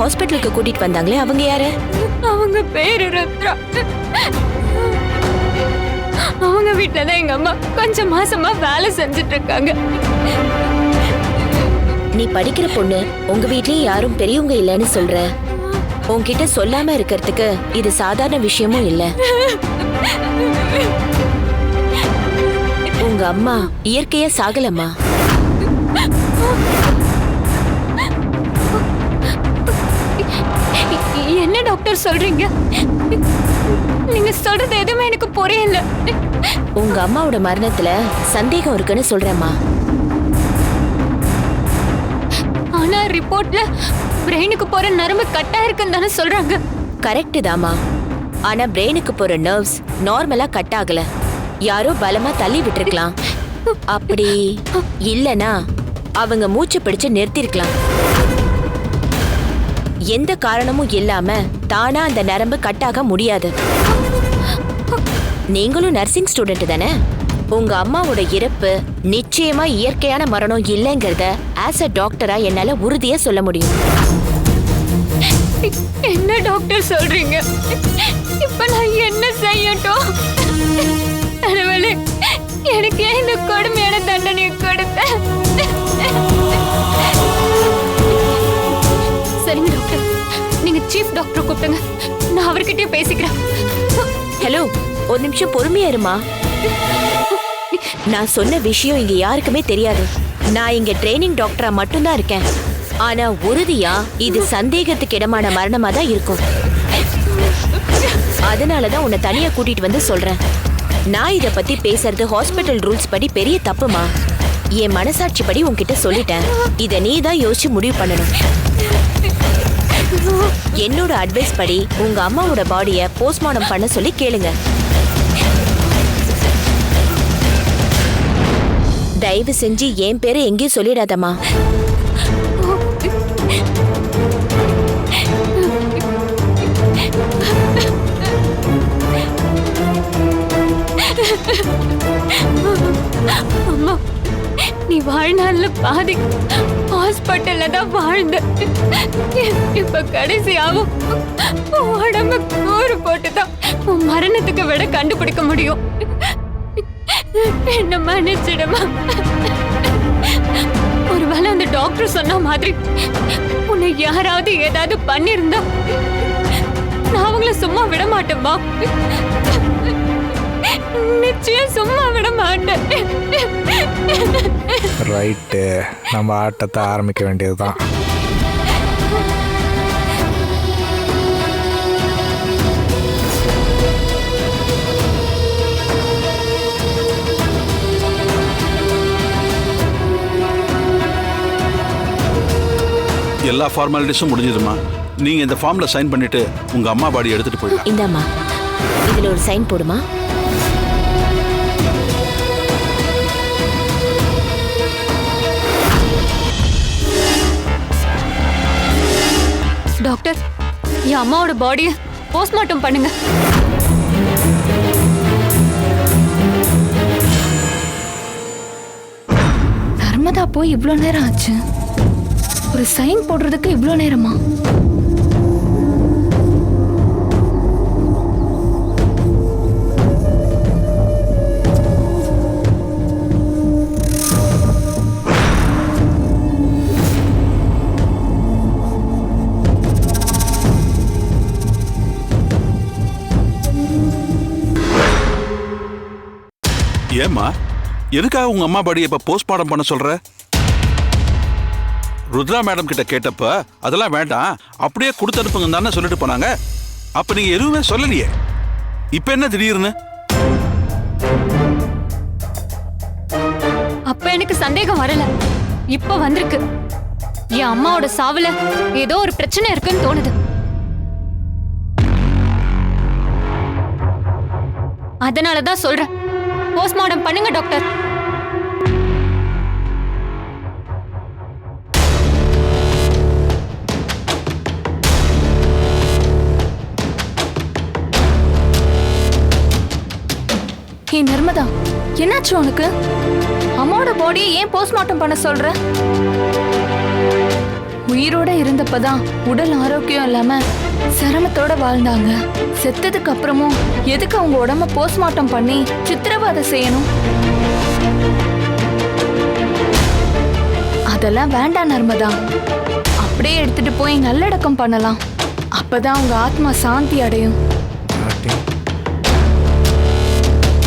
ஹாஸ்பிட்டலுக்கு கூட்டிட்டு வந்தாங்களே அவங்க யாரு? அவங்க பேரு ருத்ரா அவங்க வீட்டுல தான் எங்க அம்மா கொஞ்சம் மாசமா வேலை செஞ்சுட்டு இருக்காங்க. நீ படிக்கிற பொண்ணு உங்க வீட்லயும் யாரும் பெரியவங்க இல்லைன்னு சொல்ற. உன்கிட்ட சொல்லாம இருக்கிறதுக்கு இது சாதாரண விஷயமும் இல்ல. உங்க அம்மா இயற்கையா சாகலம்மா. சொல்றீங்க? நீங்க சொல்றது எதுவுமே எனக்கு புரியல. உங்க அம்மாவோட மரணத்துல சந்தேகம் இருக்குன்னு சொல்றேம்மா. ஆனா ரிப்போர்ட்ல பிரெயினுக்கு போற நரம்பு கட்டா இருக்குன்னு தானே சொல்றாங்க. கரெக்ட் தாமா ஆனா பிரெயினுக்கு போற நர்வ்ஸ் நார்மலா கட் ஆகல. யாரோ பலமா தள்ளி விட்டுருக்கலாம். அப்படி இல்லனா அவங்க மூச்சு பிடிச்சு நிறுத்திருக்கலாம். எந்த காரணமும் இல்லாம தானா அந்த நரம்பு கட் ஆக முடியாது. நீங்களும் நர்சிங் ஸ்டூடெண்ட் தானே? உங்க அம்மாவோட இறப்பு நிச்சயமா இயற்கையான மரணம் இல்லைங்கிறத ஆஸ் அ டாக்டரா என்னால உறுதியா சொல்ல முடியும். என்ன டாக்டர் சொல்றீங்க? இப்ப நான் என்ன செய்யட்டும்? கடவுளே எனக்கு ஏன் இந்த கொடுமையான தண்டனையை கொடுத்த? சரிங்க டாக்டர் நீங்க சீஃப் டாக்டர் கூப்பிடுங்க. நான் அவர்கிட்டயே பேசிக்கிறேன். ஹலோ ஒரு நிமிஷம் பொறுமையா இருமா? நான் சொன்ன விஷயம் இங்க யாருக்குமே தெரியாது. நான் இங்க ட்ரைனிங் டாக்டரா மட்டும்தான் இருக்கேன். ஆனா உறுதியா இது சந்தேகத்துக்கு இடமான மரணமா தான் இருக்கும். அதனாலதான் உன்னை தனியா கூட்டிட்டு வந்து சொல்றேன். நான் இத பத்தி பேசுறது ஹாஸ்பிட்டல் ரூல்ஸ் படி பெரிய தப்புமா? என் மனசாட்சி படி உன்கிட்ட சொல்லிட்டேன். இத நீ தான் யோசிச்சு முடிவு பண்ணணும். என்னோட அட்வைஸ் படி உங்க அம்மாவோட பாடிய போஸ்ட்மார்டம் பண்ண சொல்லி கேளுங்க. தயவு செஞ்சு என் பேரை எங்கேயும் சொல்லிடாதம்மா. அம்மா நீ வாழ்நாள்ல பாதி ஹாஸ்பிட்டல்ல தான் வாழ்ந்தேன். இப்ப கடைசியாவும் உடம்பு கூறு போட்டுதான் உன் மரணத்துக்கு விட கண்டுபிடிக்க முடியும். என்ன மன்னிச்சிடுமா? ஒருவேளை அந்த டாக்டர் சொன்ன மாதிரி உன்னை யாராவது ஏதாவது பண்ணிருந்தா நான் அவங்கள சும்மா விட மாட்டேன்பா நிச்சயம் சும்மா விட மாட்டேன். ரைட்டு நம்ம ஆட்டத்தை ஆரம்பிக்க வேண்டியதுதான். எல்லா ஃபார்மாலிட்டிஸும் முடிஞ்சதுமா நீங்க இந்த ஃபார்ம்ல சைன் பண்ணிட்டு உங்க அம்மா பாடி எடுத்துட்டு போயிடலாம். இந்தாம்மா. இதுல ஒரு சைன் போடுமா? டாக்டர் என் அம்மாவோட பாடியை போஸ்ட்மார்ட்டம் பண்ணுங்க. நர்மதா போய் இவ்வளோ நேரம் ஆச்சு? ஒரு சைன் போடுறதுக்கு இவ்வளோ நேரமா? ஏம்மா? எதுக்காக உங்க அம்மா பாடியை இப்ப போஸ்ட்மார்டம் பண்ண சொல்ற? ருத்ரா மேடம் கிட்ட கேட்டப்ப அதெல்லாம் வேண்டாம். அப்படியே கொடுத்து அனுப்புங்க தானே சொல்லிட்டு போனாங்க. அப்ப நீங்க எதுவுமே சொல்லலையே. இப்ப என்ன திடீர்னு? அப்ப எனக்கு சந்தேகம் வரல. இப்ப வந்திருக்கு. என் அம்மாவோட சாவுல ஏதோ ஒரு பிரச்சனை இருக்குன்னு தோணுது. அதனாலதான் சொல்றேன். போஸ்ட்மார்டம் பண்ணுங்க டாக்டர். ஏ நர்மதா என்னாச்சு உனக்கு? அம்மாவோட பாடியை ஏன் போஸ்ட்மார்ட்டம் பண்ண சொல்ற? உயிரோட இருந்தப்பதான் உடல் ஆரோக்கியம் இல்லாம சிரமத்தோட வாழ்ந்தாங்க. செத்ததுக்கு அப்புறமும் எதுக்கு அவங்க உடம்ப போஸ்ட்மார்ட்டம் பண்ணி சித்திரவதை செய்யணும்? அதெல்லாம் வேண்டாம் நர்மதா. அப்படியே எடுத்துட்டு போய் நல்லடக்கம் பண்ணலாம். அப்பதான் அவங்க ஆத்மா சாந்தி அடையும்.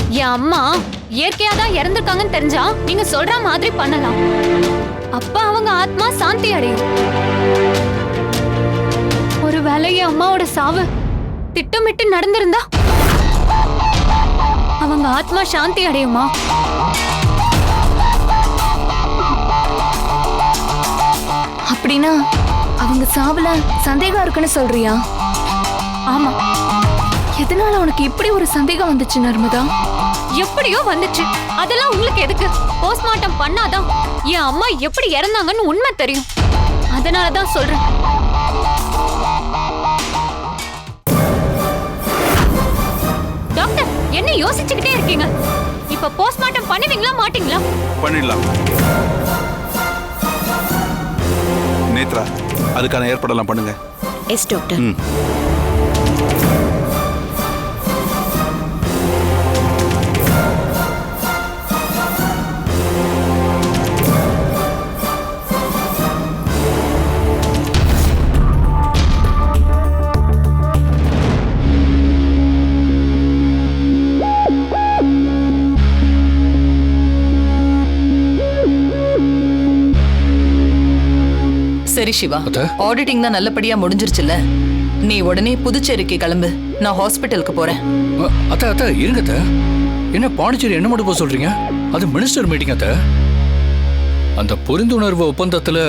என் அம்மா இயற்கையா தான் இறந்துருக்காங்கன்னு தெரிஞ்சா நீங்க சொல்ற மாதிரி பண்ணலாம். அப்ப அவங்க ஆத்மா சாந்தி அடையும். ஒருவேளை என் அம்மாவோட சாவு திட்டமிட்டு நடந்திருந்தா? அவங்க ஆத்மா சாந்தி அடையுமா? அப்படின்னா அவங்க சாவுல சந்தேகம் இருக்குன்னு சொல்றியா? ஆமா. எதனால உனக்கு இப்படி ஒரு சந்தேகம் வந்துச்சு நர்மதா? எப்படியோ வந்துச்சு. அதெல்லாம் உங்களுக்கு எதுக்கு? போஸ்ட்மார்ட்டம் பண்ணாதான் என் அம்மா எப்படி இறந்தாங்கன்னு உண்மை தெரியும். அதனால தான் சொல்றேன். டாக்டர் என்ன யோசிச்சுக்கிட்டே இருக்கீங்க? இப்ப போஸ்ட்மார்ட்டம் பண்ணுவீங்களா மாட்டீங்களா? பண்ணிடலாம். நேத்ரா அதுக்கான ஏற்பாடெல்லாம் பண்ணுங்க. எஸ் டாக்டர் சரி சிவா? ஆடிட்டிங் தான் நல்லபடியா முடிஞ்சிருச்சுல நீ உடனே புதுச்சேரிக்கு கிளம்பு. நான் ஹாஸ்பிட்டலுக்கு போறேன். அத்த அத்த இருங்க அத்த. என்ன பாண்டிச்சேரி என்ன மட்டும் போக சொல்றீங்க? அது மினிஸ்டர் மீட்டிங் அத்த. அந்த புரிந்துணர்வு ஒப்பந்தத்துல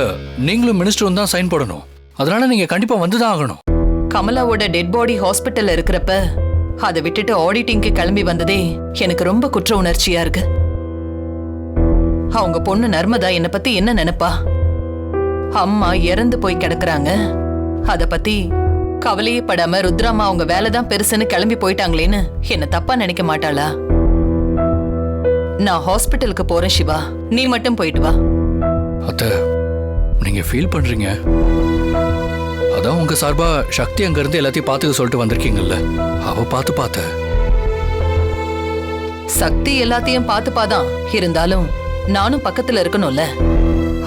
நீங்களும் மினிஸ்டரும் தான் சைன் போடணும். அதனால நீங்க கண்டிப்பா வந்துதான் ஆகணும். கமலாவோட டெட் பாடி ஹாஸ்பிட்டல்ல இருக்கிறப்ப அதை விட்டுட்டு ஆடிட்டிங்க்கு கிளம்பி வந்ததே எனக்கு ரொம்ப குற்ற உணர்ச்சியா இருக்கு. அவங்க பொண்ணு நர்மதா என்னை பத்தி என்ன நினைப்பா? அம்மா இறந்து போய் கிடக்குறாங்க. அத பத்தி கவலையே படாம ருத்ராமா அவங்க வேலை தான் பெருசுன்னு கிளம்பி போயிட்டாங்களேன்னு என்ன தப்பா நினைக்க மாட்டாளா? நான் ஹாஸ்பிட்டலுக்கு போறேன் சிவா. நீ மட்டும் போயிட்டு வா. அத்த நீங்க ஃபீல் பண்றீங்க. அதான் உங்க சார்பா சக்தி அங்க இருந்து எல்லாத்தையும் பார்த்துக்க சொல்லிட்டு வந்திருக்கீங்கல்ல. அவ பார்த்து பார்த்த. சக்தி எல்லாத்தையும் பார்த்துப்பாதான் இருந்தாலும் நானும் பக்கத்துல இருக்கணும்ல.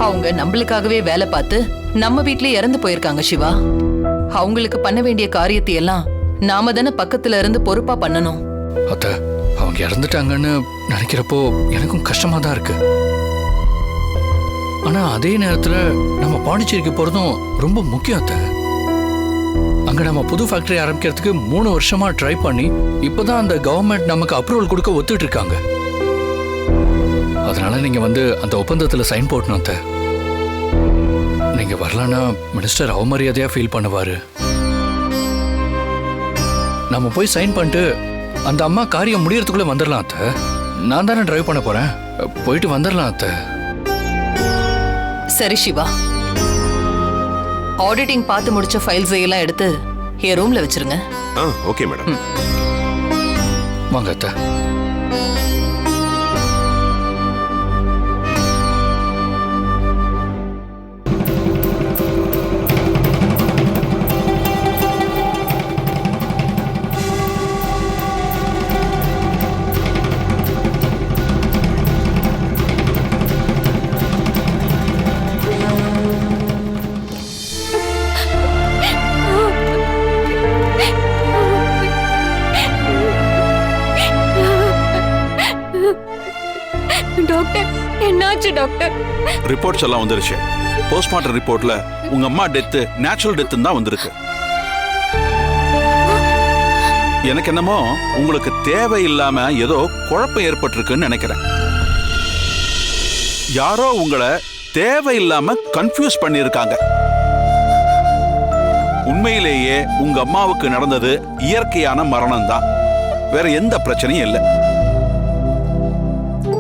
அவங்க நம்மளுக்காகவே வேலை பார்த்து நம்ம வீட்லயே இறந்து போயிருக்காங்க சிவா. அவங்களுக்கு பண்ண வேண்டிய காரியத்தை எல்லாம் நாம தானே பக்கத்துல இருந்து பொறுப்பா பண்ணணும். அத்த அவங்க இறந்துட்டாங்கன்னு நினைக்கிறப்போ எனக்கும் கஷ்டமா தான் இருக்கு. ஆனா அதே நேரத்துல நம்ம பாண்டிச்சேரிக்கு போறதும் ரொம்ப முக்கியம் அத்த. அங்க நம்ம புது ஃபேக்டரி ஆரம்பிக்கிறதுக்கு மூணு வருஷமா ட்ரை பண்ணி இப்பதான் அந்த கவர்மெண்ட் நமக்கு அப்ரூவல் கொடுக்க ஒத்துட்டு இருக்காங்க. அதனால நீங்க வந்து அந்த ஒப்பந்தத்துல சைன் போட்டணும் அத்த. நீங்க வரலன்னா மினிஸ்டர் அவமரியாதையா ஃபீல் பண்ணுவாரு. நம்ம போய் சைன் பண்ணிட்டு அந்த அம்மா காரியம் முடியறதுக்குள்ள வந்துடலாம் அத்தை. நான் தானே டிரைவ் பண்ண போறேன். போயிட்டு வந்துடலாம் அத்தை. சரி சிவா. ஆடிட்டிங் பார்த்து முடிச்ச ஃபைல்ஸ் எல்லாம் எடுத்து என் ரூம்ல வச்சிருங்க. ஆ ஓகே மேடம் வாங்க அத்தை. டாக்டர். என்னாச்சு டாக்டர்? ரிப்போர்ட்ஸ் எல்லாம் வந்துருச்சு. போஸ்ட்மார்ட்டம் ரிப்போர்ட்ல உங்க அம்மா டெத்து நேச்சுரல் டெத்துன்னு தான் வந்திருக்கு. எனக்கு என்னமோ உங்களுக்கு தேவையில்லாம ஏதோ குழப்பம் ஏற்பட்டிருக்குன்னு நினைக்கிறேன். யாரோ உங்களை தேவையில்லாம கன்ஃபியூஸ் பண்ணியிருக்காங்க. உண்மையிலேயே உங்க அம்மாவுக்கு நடந்தது இயற்கையான மரணம் தான் வேற எந்த பிரச்சனையும் இல்லை.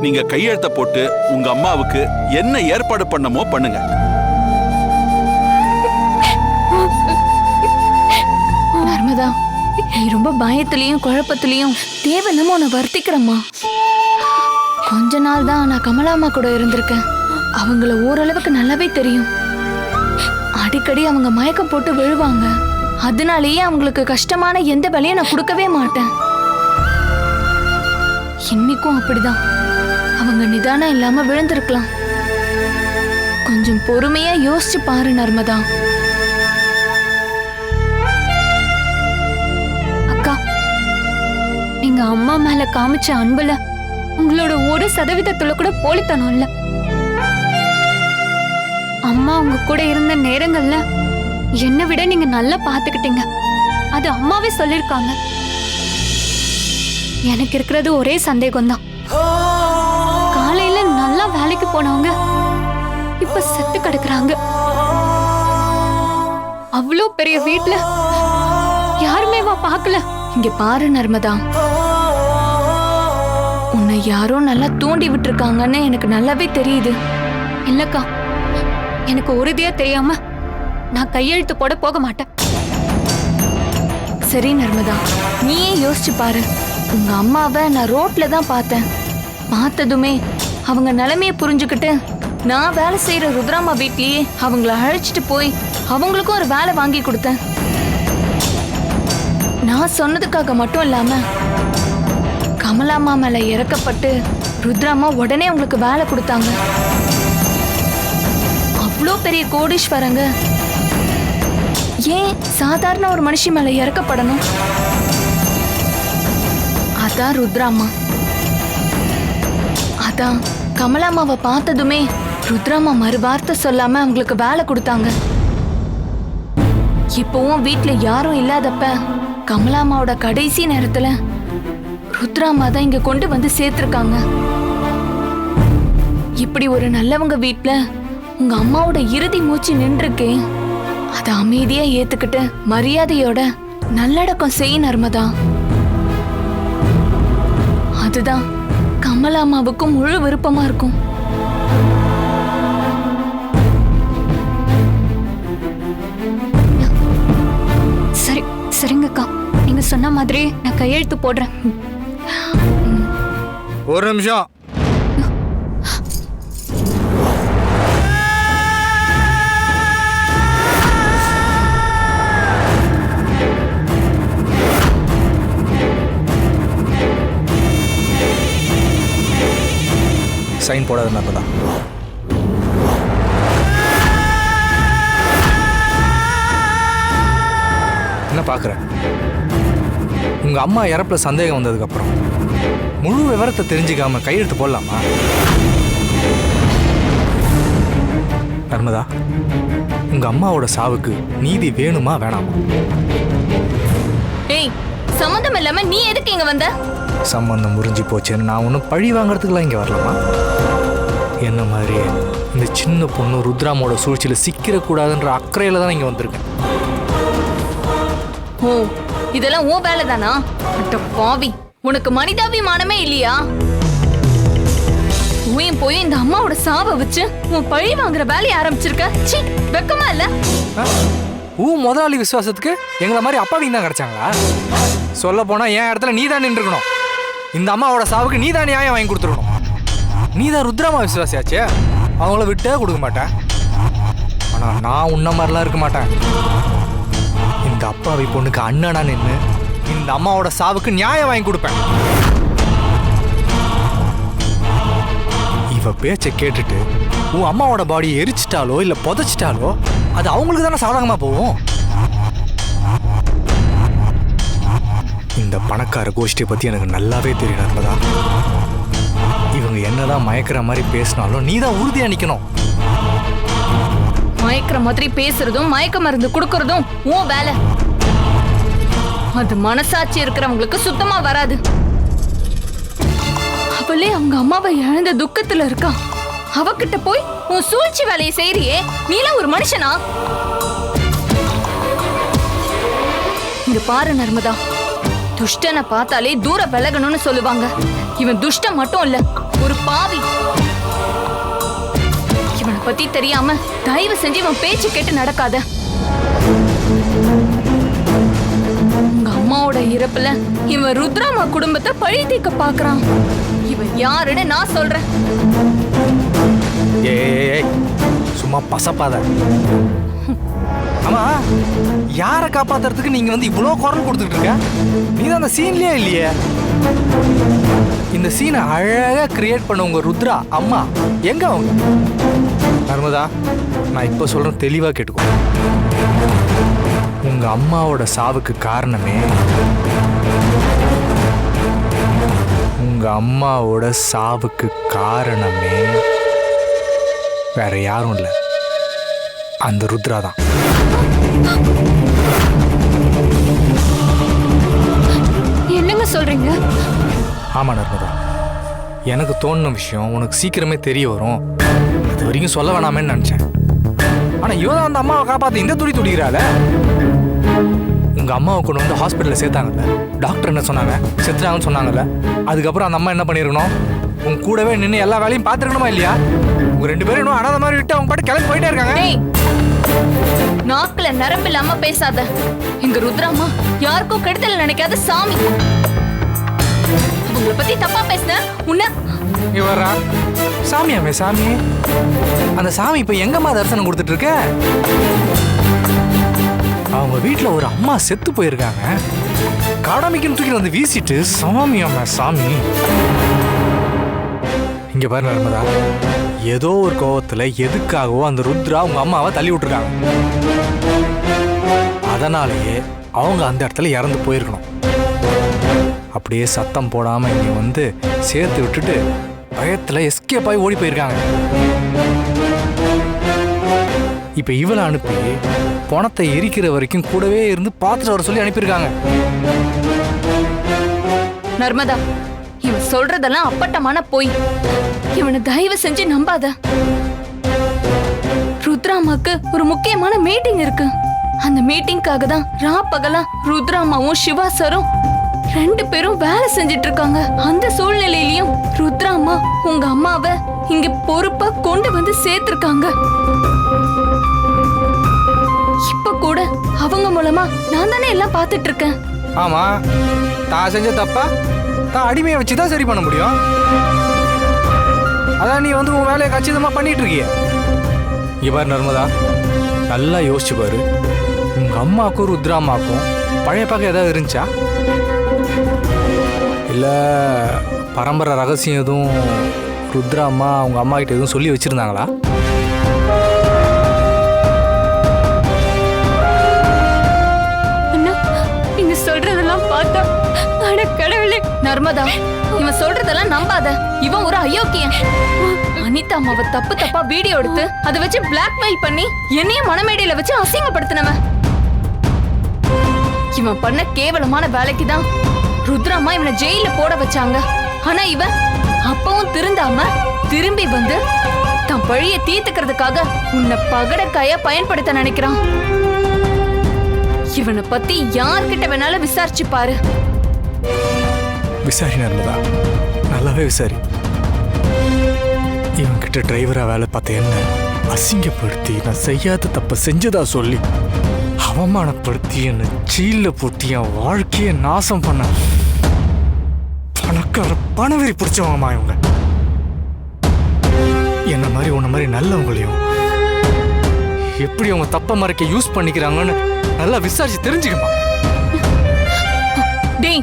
நீங்க கையெழுத்த போட்டு உங்க அம்மாவுக்கு என்ன ஏற்பாடு பண்ணமோ பண்ணுங்க. நர்மதா நீ ரொம்ப பயத்திலையும் குழப்பத்திலையும் தேவையில்லாம உன்னை வருத்திக்கிறம்மா. கொஞ்ச நாள் தான் நான் கமலாம்மா கூட இருந்திருக்கேன். அவங்கள ஓரளவுக்கு நல்லாவே தெரியும். அடிக்கடி அவங்க மயக்கம் போட்டு விழுவாங்க. அதனாலேயே அவங்களுக்கு கஷ்டமான எந்த வேலையும் நான் கொடுக்கவே மாட்டேன். இன்னைக்கும் அப்படிதான். அவங்க நிதானம் இல்லாம விழுந்திருக்கலாம். கொஞ்சம் பொறுமையா யோசிச்சு பாரு நர்மதா. அக்கா நீங்க அம்மா மேல காமிச்ச அன்புல உங்களோட ஒரு சதவீதத்துல கூட போலித்தனம் இல்ல. அம்மா உங்க கூட இருந்த நேரங்கள்ல என்னை விட நீங்க நல்லா பாத்துக்கிட்டீங்க. அது அம்மாவே சொல்லிருக்காங்க. எனக்கு இருக்கிறது ஒரே சந்தேகம் தான் வேலைக்கு போனவங்க இப்ப செத்து கிடக்குறாங்க. அவ்வளோ பெரிய வீட்ல யாருமே வா பார்க்கல இங்க பாரு நர்மதா. உன்னை யாரோ நல்லா தூண்டி விட்டுருக்காங்கன்னு எனக்கு நல்லாவே தெரியுது. இல்லக்கா எனக்கு உறுதியா தெரியாம நான் கையெழுத்து போட போக மாட்டேன். சரி நர்மதா நீயே யோசிச்சு பாரு. உங்க அம்மாவை நான் ரோட்ல தான் பார்த்தேன். பார்த்ததுமே அவங்க நிலைமைய புரிஞ்சுக்கிட்டு நான் வேலை செய்யற ருத்ராமா வீட்லயே அவங்கள அழைச்சிட்டு போய் அவங்களுக்கும் ஒரு வேலை வாங்கி கொடுத்தேன். நான் சொன்னதுக்காக மட்டும் இல்லாம கமலாமா மேல இறக்கப்பட்டு ருத்ராமா உடனே அவங்களுக்கு வேலை கொடுத்தாங்க. அவ்வளோ பெரிய கோடீஸ்வரங்க. ஏன் சாதாரண ஒரு மனுஷி மேல இறக்கப்படணும்? அதான் ருத்ராமா. அதான் கமலாமாவை பார்த்ததுமே ருத்ராமா மறுவார்த்தை சொல்லாம அவங்களுக்கு வேலை கொடுத்தாங்க. இப்பவும் வீட்டுல யாரும் இல்லாதப்ப கமலாமாவோட கடைசி நேரத்துல ருத்ராமா தான் இங்க கொண்டு வந்து சேர்த்திருக்காங்க. இப்படி ஒரு நல்லவங்க வீட்டுல உங்க அம்மாவோட இறுதி மூச்சு நின்றுருக்கேன் அதை அமைதியா ஏத்துக்கிட்டு மரியாதையோட நல்லடக்கம் செய் நர்மதா. அதுதான் கமலாமாவுக்கும் முழு விருப்பமா இருக்கும். சரி சரிங்கக்கா. நீங்க சொன்ன மாதிரி நான் கையெழுத்து போடுறேன். ஒரு நிமிஷம். சைன் போடாத தான். என்ன பார்க்குறேன் உங்கள் அம்மா இறப்பில் சந்தேகம் வந்ததுக்கப்புறம் முழு விவரத்தை தெரிஞ்சுக்காம கையெழுத்து போடலாமா? நர்மதா உங்கள் அம்மாவோட சாவுக்கு நீதி வேணுமா வேணாமா? ஏய் சம்மந்தம் இல்லாம நீ எதுக்கு இங்க வந்த? சம்பந்தம் முறிஞ்சு போச்சுன்னு நான் ஒன்றும் பழி வாங்குறதுக்குலாம் இங்கே வரலாமா என்ன மாதிரி? இந்த சின்ன பொண்ணு ருத்ராமோட சூழ்ச்சியில் சிக்கிடக்கூடாதுன்ற அக்கறையில் தான் இங்கே வந்திருக்கேன். ஓ இதெல்லாம் உன் வேலை தானா அட்ட பாவி உனக்கு மனிதாபிமானமே இல்லையா? உன் போய் இந்த அம்மாவோட சாவை வச்சு உன் பழி வாங்குற வேலையை ஆரம்பிச்சிருக்க. ச்சீ வெக்கமா இல்ல? ஊ முதலாளி விசுவாசத்துக்கு எங்களை மாதிரி அப்பாவிங்க தான் கிடைச்சாங்களா? சொல்ல போனால் என் இடத்துல நீ தான் நின்றுக்கணும். இந்த அம்மாவோட சாவுக்கு நீ தான் நியாயம் வாங்கி கொடுத்துருக்கணும். நீ தான் ருத்ராமா விசுவாசியாச்சே? அவங்கள விட்டே கொடுக்க மாட்டேன். ஆனால் நான் உன்ன மாதிரிலாம் இருக்க மாட்டேன். இந்த அப்பாவி பொண்ணுக்கு அண்ணனா நின்று இந்த அம்மாவோட சாவுக்கு நியாயம் வாங்கி கொடுப்பேன். இவ பேச்சை கேட்டுட்டு உன் அம்மாவோட பாடியை எரிச்சிட்டாலோ இல்லை புதைச்சிட்டாலோ அது அவங்களுக்கு தானே சாதகமாக போகும்? இந்த பணக்கார கோஷ்டியை பற்றி எனக்கு நல்லாவே தெரியும் நண்பதா இவங்க என்னதான் மயக்கிற மாதிரி பேசினாலும் நீ தான் உறுதியாக நிற்கணும் மயக்கிற மாதிரி பேசுறதும் மயக்க மருந்து கொடுக்கறதும் உன் வேலை. அது மனசாட்சி இருக்கிறவங்களுக்கு சுத்தமா வராது. அவளே அவங்க அம்மாவை இழந்த துக்கத்துல இருக்கா? அவகிட்ட போய் உன் சூழ்ச்சி வேலையை செய்றியே நீலாம் ஒரு மனுஷனா? இங்க பாரு நர்மதா. துஷ்டனை பார்த்தாலே தூர விலகணும்னு சொல்லுவாங்க. இவன் துஷ்டம் மட்டும் இல்ல ஒரு பாவி. இவனை பத்தி தெரியாம தயவு செஞ்சு இவன் பேச்சு கேட்டு நடக்காத. உங்க அம்மாவோட இறப்புல இவன் ருத்ராமா குடும்பத்தை பழி தீக்க பாக்குறான். இவன் யாருன்னு நான் சொல்றேன். சும்மா பசப்பாத. ஆமா யாரை காப்பாத்துறதுக்கு நீங்க வந்து இவ்வளோ குரல் கொடுத்துட்டு இருக்க? நீ தான் அந்த சீன்லயே இல்லையே. இந்த சீனை அழகா கிரியேட் பண்ண உங்க ருத்ரா அம்மா. எங்க அவங்க? நர்மதா நான் இப்போ சொல்றேன் தெளிவா கேட்டுக்கோ. உங்க அம்மாவோட சாவுக்கு காரணமே உங்க அம்மாவோட சாவுக்கு காரணமே வேற யாரும் இல்லை. அந்த ருத்ரா தான். சொல்றீங்க? ஆமா நர்மதா. எனக்கு தோணுன விஷயம் உனக்கு சீக்கிரமே தெரிய வரும். அது வரைக்கும் சொல்ல வேணாமேன்னு நினைச்சேன். ஆனா இவ தான் அந்த அம்மாவை காப்பாத்தி இந்த துடி துடிக்கிறாள. உங்க அம்மாவை கொண்டு வந்து ஹாஸ்பிட்டல்ல சேர்த்தாங்கல்ல. டாக்டர் என்ன சொன்னாங்க? செத்துறாங்கன்னு சொன்னாங்கல்ல. அதுக்கப்புறம் அந்த அம்மா என்ன பண்ணிருக்கணும்? உன் கூடவே நின்று எல்லா வேலையும் பார்த்துருக்கணுமா இல்லையா? உங்க ரெண்டு பேரும் இன்னும் அனாத மாதிரி விட்டு அவங்க பாட்டு கிளம்பி போயிட்டே இருக்காங்க. நாக்குல நரம்பு இல்லாம பேசாத. எங்க ருத்ராமா யாருக்கும் கெடுதல் நினைக்காத சாமி. உங்களை பத்தி தப்பா பேசுன? உன்ன வர்றா சாமியாமே சாமி அந்த சாமி இப்ப எங்கம்மா தரிசனம் கொடுத்துட்டு இருக்க? அவங்க வீட்டில் ஒரு அம்மா செத்து போயிருக்காங்க. காடாமிக்குன்னு தூக்கி வந்து வீசிட்டு சாமி அம்மா சாமி. இங்க பாரு நர்மதா. ஏதோ ஒரு கோவத்துல எதுக்காகவோ அந்த ருத்ரா உங்க அம்மாவை தள்ளி விட்டுருக்காங்க. அதனாலேயே அவங்க அந்த இடத்துல இறந்து போயிருக்கணும். அப்படியே சத்தம் போடாம இங்கே வந்து சேர்த்து விட்டுட்டு பயத்துல எஸ்கேப் ஆகி ஓடி போயிருக்காங்க. இப்ப இவளை அனுப்பி பணத்தை எரிக்கிற வரைக்கும் கூடவே இருந்து பார்த்துட்டு வர சொல்லி அனுப்பியிருக்காங்க. நர்மதா இவன் சொல்றதெல்லாம் அப்பட்டமான பொய். இவனை தயவு செஞ்சு நம்பாத. ருத்ராமாக்கு ஒரு முக்கியமான மீட்டிங் இருக்கு. அந்த மீட்டிங்காக தான் ரா பகலா ருத்ராமாவும் சிவா சரும் ரெண்டு பேரும் வேலை செஞ்சிட்டு இருக்காங்க அந்த சூழ்நிலையிலயும் ருத்ராமா உங்க அம்மாவை இங்க பொறுப்பா கொண்டு வந்து சேர்த்திருக்காங்க. இப்ப கூட அவங்க மூலமா நான் தானே எல்லாம் பார்த்துட்டு இருக்கேன் ஆமா தான் செஞ்ச தப்பா தான் அடிமையை வச்சு தான் சரி பண்ண முடியும். அதான் நீ வந்து உன் வேலையை கச்சிதமா பண்ணிட்டு இருக்கிய பாரு நர்மதா நல்லா யோசிச்சு பாரு. உங்க அம்மாக்கும் ருத்ராமாக்கும் பழைய பக்கம் ஏதாவது இருந்துச்சா? இல்ல பரம்பரை ரகசியம் எதுவும் ருத்ரா அம்மா அவங்க அம்மா கிட்ட எதுவும் சொல்லி வச்சிருந்தாங்களா? நீங்க சொல்றதெல்லாம் பார்த்தா அட கடவுளே. நர்மதா இவன் சொல்றதெல்லாம் நம்பாத. இவன் ஒரு அயோக்கியன். அனிதா அம்மாவை தப்பு தப்பா வீடியோ எடுத்து அதை வச்சு பிளாக்மெயில் பண்ணி என்னையும் மனமேடையில வச்சு அசிங்கப்படுத்தினவன். இவன் பண்ண கேவலமான வேலைக்கு தான் ருத்ராமா இவனை ஜெயில போட வச்சாங்க. ஆனா இவன் அப்பவும் திருந்தாம திரும்பி வந்து தன் பழிய தீர்த்துக்கிறதுக்காக உன்னை பகடக்காயா பயன்படுத்த நினைக்கிறான். இவனை பத்தி யார்கிட்ட வேணாலும் விசாரிச்சு பாரு. விசாரி நர்மதா நல்லாவே விசாரி. இவன்கிட்ட டிரைவரா வேலை பார்த்த என்ன? அசிங்கப்படுத்தி நான் செய்யாத தப்ப செஞ்சதா சொல்லி அவமானப்படுத்தி என்னை ஜெயில போட்டு என் வாழ்க்கையை நாசம் பண்ண பணக்கார பணவெறி பிடிச்சவங்கம்மா இவங்க. என்ன மாதிரி உன்ன மாதிரி நல்லவங்களையும் எப்படி அவங்க தப்ப மறைக்க யூஸ் பண்ணிக்கிறாங்கன்னு நல்லா விசாரிச்சு தெரிஞ்சுக்கமா டேய்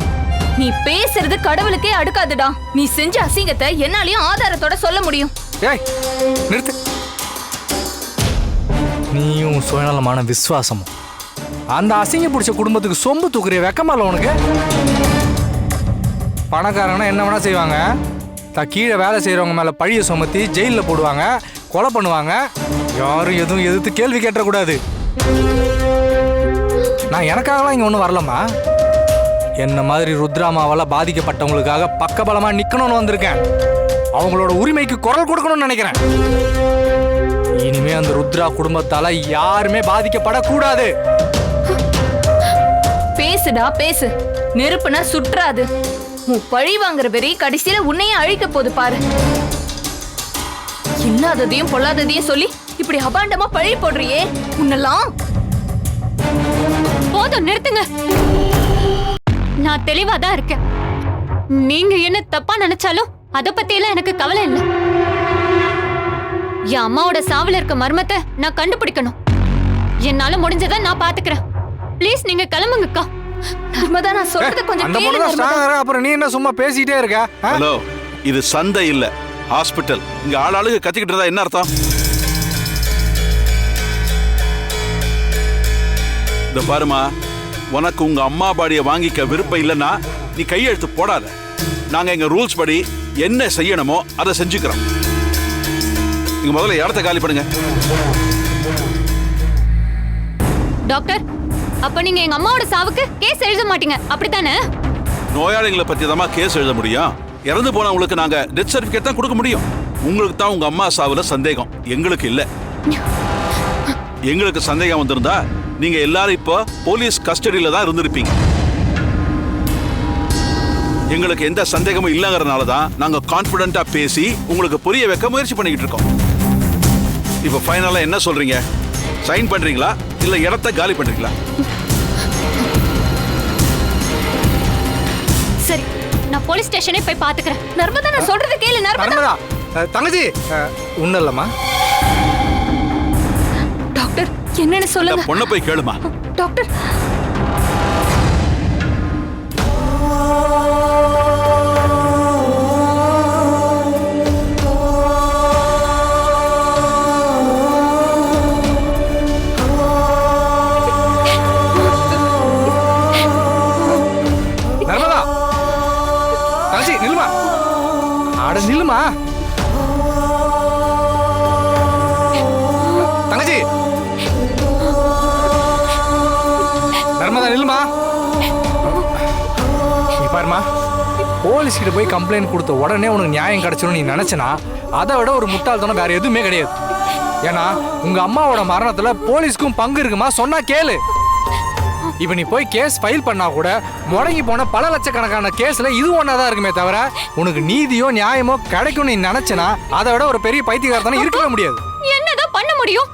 நீ பேசுறது கடவுளுக்கே அடுக்காதுடா. நீ செஞ்ச அசிங்கத்தை என்னாலயும் ஆதாரத்தோட சொல்ல முடியும். ஏய் நிறுத்து. நீயும் சுயநலமான விசுவாசமும். அந்த அசிங்க பிடிச்ச குடும்பத்துக்கு சொம்பு தூக்குறிய வெக்கமால உனக்கு? பணக்காரங்கன்னா என்ன வேணால் செய்வாங்க. தான் கீழே வேலை செய்கிறவங்க மேலே பழியை சுமத்தி ஜெயிலில் போடுவாங்க கொலை பண்ணுவாங்க. யாரும் எதுவும் எதிர்த்து கேள்வி கேட்டக்கூடாது. நான் எனக்காகலாம் இங்கே ஒன்றும் வரலம்மா. என்ன மாதிரி ருத்ராமாவால் பாதிக்கப்பட்டவங்களுக்காக பக்கபலமாக நிற்கணும்னு வந்திருக்கேன். அவங்களோட உரிமைக்கு குரல் கொடுக்கணும்னு நினைக்கிறேன். இனிமே அந்த ருத்ரா குடும்பத்தால யாருமே பாதிக்கப்படக்கூடாது. பேசுடா பேசு. நெருப்புனா சுற்றாது. உன் பழி வாங்குற வெறி கடைசியில உன்னையே அழிக்க போது பாரு. இல்லாததையும் பொல்லாததையும் சொல்லி இப்படி அபாண்டமா பழி போடுறியே உன்னெல்லாம்? போதும் நிறுத்துங்க. நான் தெளிவா தான் இருக்கேன். நீங்க என்ன தப்பா நினைச்சாலும் அத பத்தி எல்லாம் எனக்கு கவலை இல்லை. என் அம்மாவோட சாவுல இருக்க மர்மத்தை நான் கண்டுபிடிக்கணும். என்னால முடிஞ்சதை நான் பாத்துக்கிறேன். ப்ளீஸ் நீங்க கிளம்புங்கக்கா. நர்மதா நான் சொல்றத கொஞ்சம் அந்த பொண்ணு தான் ஸ்ட்ராங்கா அப்புறம் நீ என்ன சும்மா பேசிக்கிட்டே இருக்க? ஹலோ இது சந்தை இல்ல ஹாஸ்பிட்டல். இங்க ஆளாளுக்கு கத்திக்கிட்டு இருந்தா என்ன அர்த்தம்? இந்த பாருமா உனக்கு உங்க அம்மா பாடியை வாங்கிக்க விருப்பம் இல்லைன்னா நீ கையெழுத்து போடாத. நாங்க எங்க ரூல்ஸ் படி என்ன செய்யணுமோ அதை செஞ்சுக்கிறோம். நீங்க முதல்ல இடத்த காலி பண்ணுங்க. டாக்டர் அப்ப நீங்க எங்க அம்மாவோட சாவுக்கு கேஸ் எழுத மாட்டீங்க. அப்படித்தானே? நோயாளிகளை பத்தி தான் கேஸ் எழுத முடியும். இறந்து போனவங்களுக்கு நாங்க டெத் சர்டிபிகேட் தான் கொடுக்க முடியும். உங்களுக்கு தான் உங்க அம்மா சாவுல சந்தேகம். எங்களுக்கு இல்ல. எங்களுக்கு சந்தேகம் வந்திருந்தா நீங்க எல்லாரும் இப்போ போலீஸ் கஸ்டடியில தான் இருந்திருப்பீங்க. எங்களுக்கு எந்த சந்தேகமும் இல்லைங்கிறனால தான் நாங்க கான்பிடண்டா பேசி உங்களுக்கு புரிய வைக்க முயற்சி பண்ணிக்கிட்டு இருக்கோம். இப்போ ஃபைனலா என்ன சொல்றீங்க? சைன் பண்றீங்களா? இல்ல இடத்த காலி பண்றீங்களா? நான் போலீஸ் ஸ்டேஷனே போய் பாத்துக்கிறேன். நர்மதா நான் சொல்றத கேளு நர்மதா. தங்கச்சி ஒன்றும் இல்லைம்மா. டாக்டர் என்னன்னு சொல்லுங்க. பொண்ணை போய் கேளுமா. டாக்டர் ஆட நில்லுமா தங்கச்சி. நர்மதா நில்லுமா? நீ பாருமா. போலீஸ் கிட்ட போய் கம்ப்ளைண்ட் கொடுத்த உடனே உனக்கு நியாயம் கிடைச்சிடும் நீ நினைச்சனா அதை விட ஒரு முட்டாள்தனம் வேற எதுவுமே கிடையாது. ஏன்னா உங்க அம்மாவோட மரணத்துல போலீஸ்க்கும் பங்கு இருக்குமா? சொன்னா கேளு. இப்ப நீ போய் கேஸ் ஃபைல் பண்ணா கூட முடங்கி போன பல லட்சக்கணக்கான கேஸ்ல இது ஒன்றா தான் இருக்குமே தவிர உனக்கு நீதியோ நியாயமோ கிடைக்கும் நீ நினைச்சனா அதை விட ஒரு பெரிய பைத்தியக்காரத்தானே இருக்கவே முடியாது. என்னதான் பண்ண முடியும்?